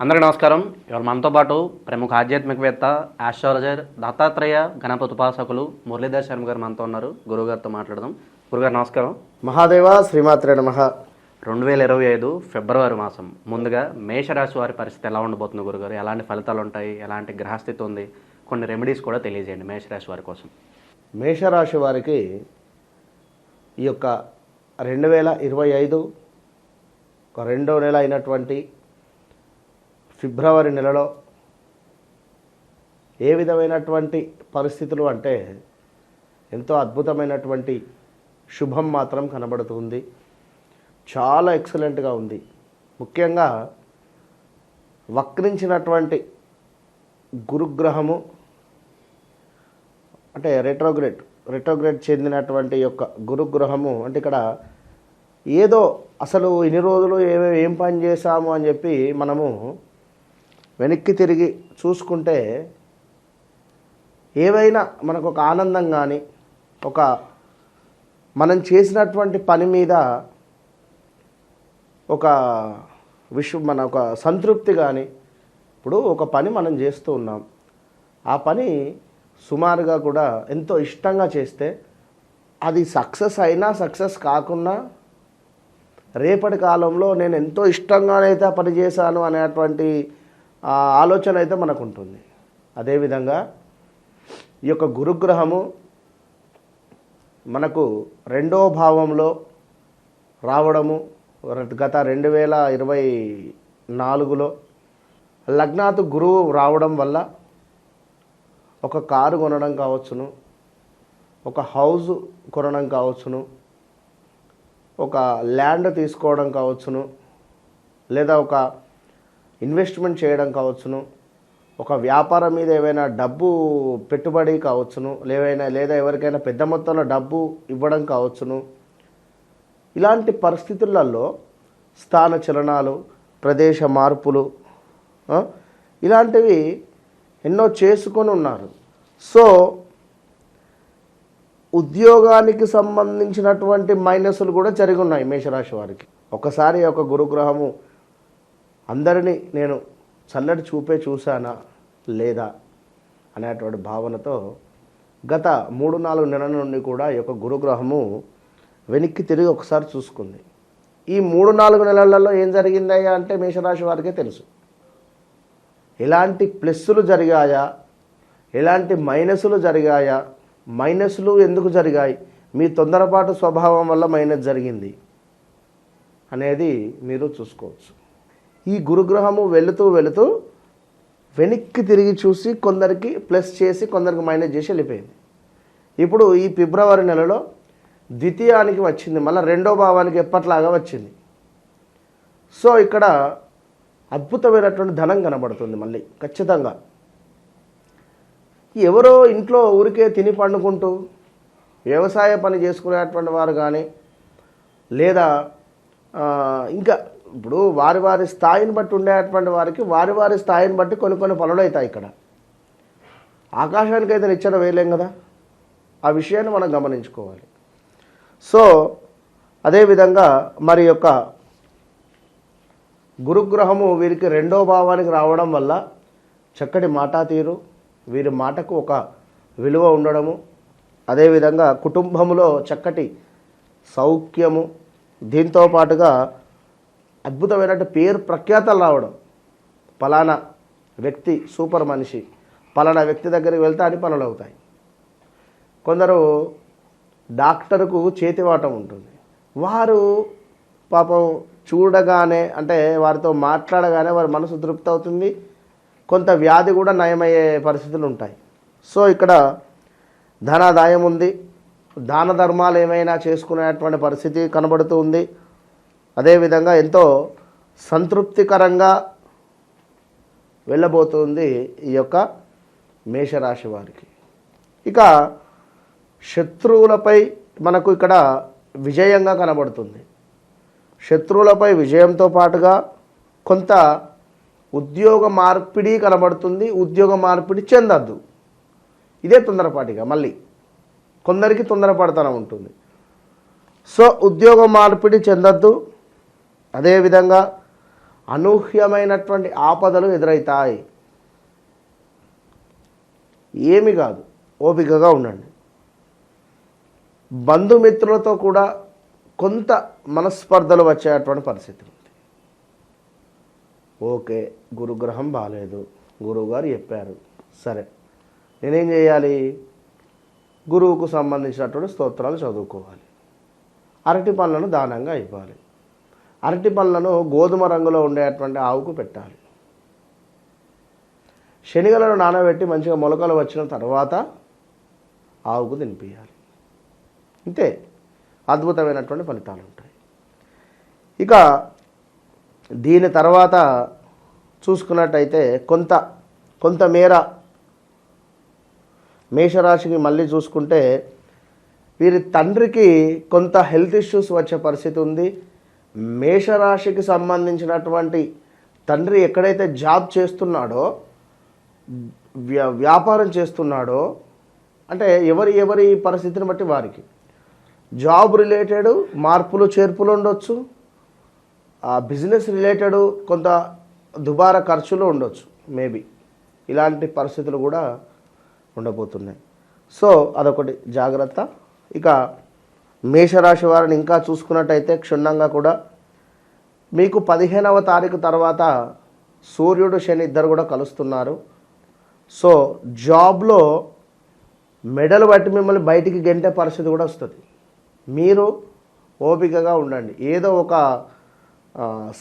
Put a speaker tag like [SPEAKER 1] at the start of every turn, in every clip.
[SPEAKER 1] అందరికీ నమస్కారం. ఇవాళ మనతో పాటు ప్రముఖ ఆధ్యాత్మికవేత్త ఆస్ట్రాలజర్ దత్తాత్రేయ గణపతి ఉపాసకులు మురళీధర్ శర్మ గారు మనతో ఉన్నారు. గురువుగారితో మాట్లాడదాం. గురుగారు నమస్కారం.
[SPEAKER 2] మహాదేవ శ్రీమాత్రే నమ.
[SPEAKER 1] రెండు వేల ఇరవై ఐదు ఫిబ్రవరి మాసం. ముందుగా మేషరాశి వారి పరిస్థితి ఎలా ఉండబోతుంది గురుగారు ఎలాంటి ఫలితాలు ఉంటాయి? ఎలాంటి గ్రహస్థితి ఉంది? కొన్ని రెమెడీస్ కూడా తెలియజేయండి మేషరాశి వారి కోసం.
[SPEAKER 2] మేషరాశి వారికి ఈ యొక్క రెండు వేల ఇరవై ఐదు రెండో నెల అయినటువంటి ఫిబ్రవరి నెలలో ఏ విధమైనటువంటి పరిస్థితులు అంటే ఎంతో అద్భుతమైనటువంటి శుభం మాత్రం కనబడుతుంది. చాలా ఎక్సలెంట్గా ఉంది. ముఖ్యంగా వక్రించినటువంటి గురుగ్రహము అంటే రెట్రోగ్రేడ్ రెట్రోగ్రేడ్ చెందినటువంటి యొక్క గురుగ్రహము అంటే ఇక్కడ ఏదో అసలు ఇన్ని రోజులు ఏమేమి ఏం పని చేశాము అని చెప్పి మనము వెనక్కి తిరిగి చూసుకుంటే ఏవైనా మనకు ఒక ఆనందం కానీ ఒక మనం చేసినటువంటి పని మీద ఒక విశ్వ మన ఒక సంతృప్తి కానీ ఇప్పుడు ఒక పని మనం చేస్తూ ఉన్నాం. ఆ పని సుమారుగా కూడా ఎంతో ఇష్టంగా చేస్తే అది సక్సెస్ అయినా సక్సెస్ కాకుండా రేపటి కాలంలో నేను ఎంతో ఇష్టంగానైతే పని చేశాను అనేటువంటి ఆలోచన అయితే మనకు ఉంటుంది అదేవిధంగా ఈ యొక్క గురుగ్రహము మనకు రెండో భావంలో రావడము గత రెండు వేల ఇరవై నాలుగులో లగ్నాత్ గురువు రావడం వల్ల ఒక కారు కొనడం కావచ్చును ఒక హౌస్ కొనడం కావచ్చును ఒక ల్యాండ్ తీసుకోవడం కావచ్చును లేదా ఒక ఇన్వెస్ట్మెంట్ చేయడం కావచ్చును. ఒక వ్యాపారం మీద ఏవైనా డబ్బు పెట్టుబడి కావచ్చును. లేవైనా లేదా ఎవరికైనా పెద్ద మొత్తంలో డబ్బు ఇవ్వడం కావచ్చును. ఇలాంటి పరిస్థితులలో స్థాన చలనాలు ప్రదేశ మార్పులు ఇలాంటివి ఎన్నో చేసుకొని ఉన్నారు. సో ఉద్యోగానికి సంబంధించినటువంటి మైనస్లు కూడా జరిగి ఉన్నాయి మేషరాశి వారికి. ఒకసారి ఒక గురుగ్రహము అందరినీ నేను చల్లటి చూపే చూశానా లేదా అనేటువంటి భావనతో గత మూడు నాలుగు నెలల నుండి కూడా ఈ యొక్క గురుగ్రహము వెనక్కి తిరిగి ఒకసారి చూసుకుంది. ఈ మూడు నాలుగు నెలలలో ఏం జరిగిందయ్యా అంటే మేషరాశి వారికే తెలుసు. ఎలాంటి ప్లస్సులు జరిగాయా? ఎలాంటి మైనస్లు జరిగాయా? మైనస్లు ఎందుకు జరిగాయి? మీ తొందరపాటు స్వభావం వల్ల మైనస్ జరిగింది అనేది మీరు చూసుకోవచ్చు. ఈ గురుగ్రహము వెళుతూ వెళుతూ వెనక్కి తిరిగి చూసి కొందరికి ప్లస్ చేసి కొందరికి మైనస్ చేసి వెళ్ళిపోయింది. ఇప్పుడు ఈ ఫిబ్రవరి నెలలో ద్వితీయానికి వచ్చింది. మళ్ళీ రెండో భావానికి ఎప్పట్లాగా వచ్చింది. సో ఇక్కడ అద్భుతమైనటువంటి ధనం కనబడుతుంది మళ్ళీ ఖచ్చితంగా. ఎవరో ఇంట్లో ఊరికే తిని పండుకుంటూ వ్యవసాయ పని చేసుకునేటువంటి వారు కానీ లేదా ఇంకా ఇప్పుడు వారి వారి స్థాయిని బట్టి ఉండేటువంటి వారికి వారి వారి స్థాయిని బట్టి కొన్ని కొన్ని పనులు అవుతాయి ఇక్కడ. ఆకాశానికి అయితే నిచ్చెన వేయలేం కదా? ఆ విషయాన్ని మనం గమనించుకోవాలి. సో అదేవిధంగా మరి యొక్క గురుగ్రహము వీరికి రెండో భావానికి రావడం వల్ల చక్కటి మాటా తీరు వీరి మాటకు ఒక విలువ ఉండడము అదేవిధంగా కుటుంబంలో చక్కటి సౌఖ్యము దీంతో పాటుగా అద్భుతమైన పేరు ప్రఖ్యాతలు రావడం. పలానా వ్యక్తి సూపర్ మనిషి. పలానా వ్యక్తి దగ్గరికి వెళ్తే అని పనులు అవుతాయి. కొందరు డాక్టర్కు చేతివాటం ఉంటుంది. వారు పాపం చూడగానే అంటే వారితో మాట్లాడగానే వారి మనసు తృప్తి అవుతుంది. కొంత వ్యాధి కూడా నయమయ్యే పరిస్థితులు ఉంటాయి. సో ఇక్కడ ధనాదాయం ఉంది. దాన ధర్మాలు ఏమైనా చేసుకునేటువంటి పరిస్థితి కనబడుతూ ఉంది. అదేవిధంగా ఎంతో సంతృప్తికరంగా వెళ్ళబోతుంది ఈ యొక్క మేషరాశి వారికి. ఇక శత్రువులపై మనకు ఇక్కడ విజయంగా కనబడుతుంది. శత్రువులపై విజయంతో పాటుగా కొంత ఉద్యోగ మార్పిడి కనబడుతుంది. ఉద్యోగ మార్పిడి చెందద్దు. ఇదే తొందరపాటిగా మళ్ళీ. కొందరికి తొందరపడతనం ఉంటుంది. సో ఉద్యోగ మార్పిడి చెందద్దు. అదేవిధంగా అనూహ్యమైనటువంటి ఆపదలు ఎదురవుతాయి ఏమి కాదు ఓపికగా ఉండండి. బంధుమిత్రులతో కూడా కొంత మనస్పర్ధలు వచ్చేటువంటి పరిస్థితి ఉంది. ఓకే గురుగ్రహం బాగాలేదు గురువుగారు చెప్పారు. సరే నేనేం చేయాలి? గురువుకు సంబంధించినటువంటి స్తోత్రాలు చదువుకోవాలి. అరటి పళ్ళను దానంగా ఇవ్వాలి. అరటి పళ్ళను గోధుమ రంగులో ఉండేటువంటి ఆవుకు పెట్టాలి. శనిగలను నానబెట్టి మంచిగా మొలకలు వచ్చిన తర్వాత ఆవుకు తినిపించాలి ఇంతే అద్భుతమైనటువంటి ఫలితాలు ఉంటాయి. ఇక దీని తర్వాత చూసుకున్నట్టయితే కొంత కొంతమేర మేషరాశికి మళ్ళీ చూసుకుంటే వీరి తండ్రికి కొంత హెల్త్ ఇష్యూస్ వచ్చే పరిస్థితి ఉంది. మేషరాశికి సంబంధించినటువంటి తండ్రి ఎక్కడైతే జాబ్ చేస్తున్నాడో వ్యా వ్యాపారం చేస్తున్నాడో అంటే ఎవరి ఎవరి పరిస్థితిని బట్టి వారికి. జాబ్ రిలేటెడ్ మార్పులు చేర్పులు ఉండొచ్చు. ఆ బిజినెస్ రిలేటెడ్ కొంత దుబారా ఖర్చులు ఉండొచ్చు మేబీ. ఇలాంటి పరిస్థితులు కూడా ఉండబోతున్నాయి. సో అదొకటి జాగ్రత్త. ఇక మేషరాశి వారిని ఇంకా చూసుకున్నట్టయితే క్షుణ్ణంగా కూడా మీకు పదిహేనవ తారీఖు తర్వాత సూర్యుడు శని ఇద్దరు కూడా కలుస్తున్నారు. సో జాబ్లో మెడలు బట్టి మిమ్మల్ని బయటికి గెంటే పరిస్థితి కూడా వస్తుంది. మీరు ఓపికగా ఉండండి. ఏదో ఒక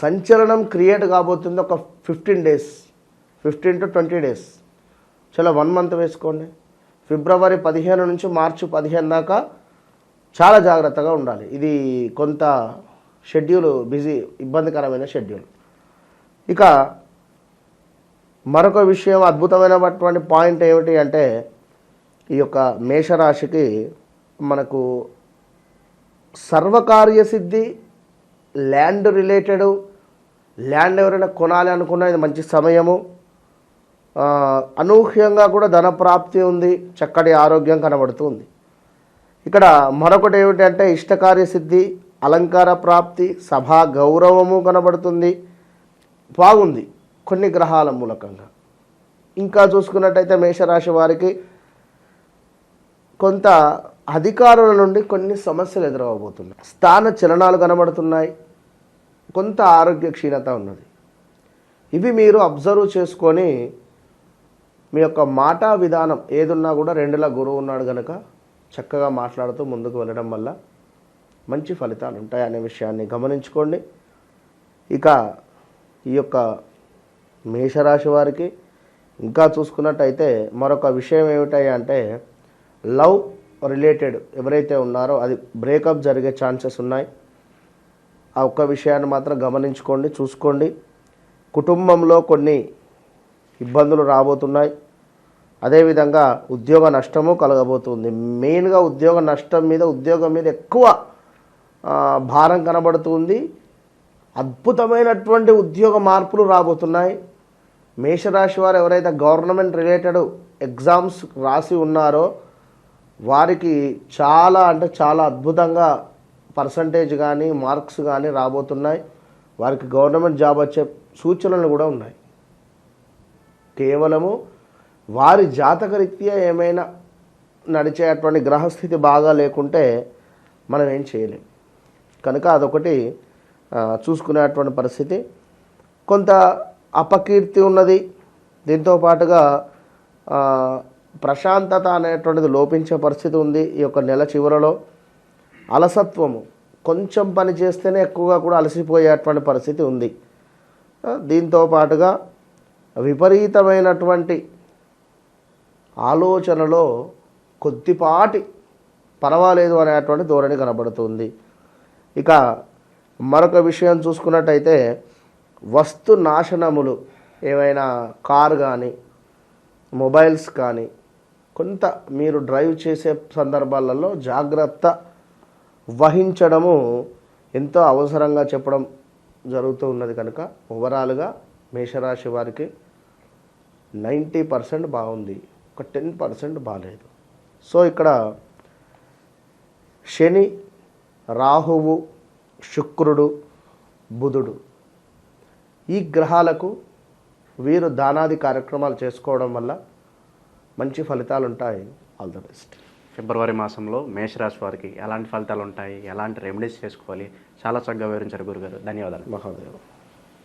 [SPEAKER 2] సంచలనం క్రియేట్ కాబోతుంది ఒక fifteen days fifteen to twenty days. చాలా వన్ మంత్ వేసుకోండి. ఫిబ్రవరి పదిహేను నుంచి మార్చి పదిహేను దాకా చాలా జాగ్రత్తగా ఉండాలి. ఇది కొంత షెడ్యూల్ బిజీ ఇబ్బందికరమైన షెడ్యూల్. ఇక మరొక విషయం అద్భుతమైనటువంటి పాయింట్ ఏమిటి అంటే ఈ యొక్క మేషరాశికి మనకు సర్వకార్య సిద్ధి ల్యాండ్ రిలేటెడ్ ల్యాండ్ ఎవరైనా కొనాలి అనుకున్నా ఇది మంచి సమయము. అనూహ్యంగా కూడా ధన ప్రాప్తి ఉంది చక్కటి ఆరోగ్యం కనబడుతుంది. ఇక్కడ మరొకటి ఏమిటంటే ఇష్టకార్య సిద్ధి అలంకార ప్రాప్తి సభా గౌరవము కనబడుతుంది. బాగుంది కొన్ని గ్రహాల మూలకంగా. ఇంకా చూసుకున్నట్టయితే మేషరాశి వారికి కొంత అధికారుల నుండి కొన్ని సమస్యలు ఎదురవబోతున్నాయి. స్థాన చలనాలు కనబడుతున్నాయి. కొంత ఆరోగ్య క్షీణత ఉన్నది. ఇవి మీరు అబ్జర్వ్ చేసుకొని మీ యొక్క మాటా విధానం ఏదున్నా కూడా రెండులా గురువు ఉన్నాడు కనుక చక్కగా మాట్లాడుతూ ముందుకు వెళ్ళడం వల్ల మంచి ఫలితాలు ఉంటాయి అనే విషయాన్ని గమనించుకోండి. ఇక ఈ యొక్క మేషరాశి వారికి ఇంకా చూసుకున్నట్టయితే మరొక విషయం ఏమిటాయి అంటే లవ్ రిలేటెడ్ ఎవరైతే ఉన్నారో అది బ్రేకప్ జరిగే ఛాన్సెస్ ఉన్నాయి. ఆ ఒక్క విషయాన్ని మాత్రం గమనించుకోండి చూసుకోండి. కుటుంబంలో కొన్ని ఇబ్బందులు రాబోతున్నాయి. అదేవిధంగా ఉద్యోగ నష్టము కలగబోతుంది. మెయిన్గా ఉద్యోగ నష్టం మీద ఉద్యోగం మీద ఎక్కువ భారం కనబడుతుంది. అద్భుతమైనటువంటి ఉద్యోగ మార్పులు రాబోతున్నాయి. మేషరాశి వారు ఎవరైతే గవర్నమెంట్ రిలేటెడ్ ఎగ్జామ్స్ రాసి ఉన్నారో వారికి చాలా అంటే చాలా అద్భుతంగా పర్సంటేజ్ కానీ మార్క్స్ కానీ రాబోతున్నాయి. వారికి గవర్నమెంట్ జాబ్ వచ్చే సూచనలు కూడా ఉన్నాయి. కేవలము వారి జాతకరీత్యా ఏమైనా నడిచేటువంటి గ్రహస్థితి బాగా లేకుంటే మనం ఏం చేయలేం. కనుక అదొకటి చూసుకునేటువంటి పరిస్థితి. కొంత అపకీర్తి ఉన్నది. దీంతో పాటుగా ప్రశాంతత అనేటువంటిది లోపించే పరిస్థితి ఉంది ఈ యొక్క నెల చివరలో. అలసత్వము కొంచెం పని చేస్తేనే ఎక్కువగా కూడా అలసిపోయేటువంటి పరిస్థితి ఉంది. దీంతో పాటుగా విపరీతమైనటువంటి ఆలోచనలో కొద్దిపాటి పర్వాలేదు అనేటువంటి ధోరణి కనబడుతుంది. ఇక మరొక విషయం చూసుకున్నట్టయితే వస్తు నాశనములు ఏవైనా కార్ కానీ మొబైల్స్ కానీ కొంత మీరు డ్రైవ్ చేసే సందర్భాలలో జాగ్రత్త వహించడము ఎంతో అవసరంగా చెప్పడం జరుగుతూ ఉన్నది కనుక ఓవరాల్గా మేషరాశి వారికి నైంటీ పర్సెంట్ బాగుంది. ఒక టెన్ పర్సెంట్ బాగాలేదు సో ఇక్కడ శని రాహువు శుక్రుడు బుధుడు ఈ గ్రహాలకు వీరు దానాది కార్యక్రమాలు చేసుకోవడం వల్ల మంచి ఫలితాలు ఉంటాయి ఆల్ ద బెస్ట్
[SPEAKER 1] ఫిబ్రవరి మాసంలో మేషరాశి వారికి ఎలాంటి ఫలితాలు ఉంటాయి ఎలాంటి రెమెడీస్ చేసుకోవాలి? చాలా చక్కగా వివరించారు గురుగారు. ధన్యవాదాలు.
[SPEAKER 2] మహాదేవ్.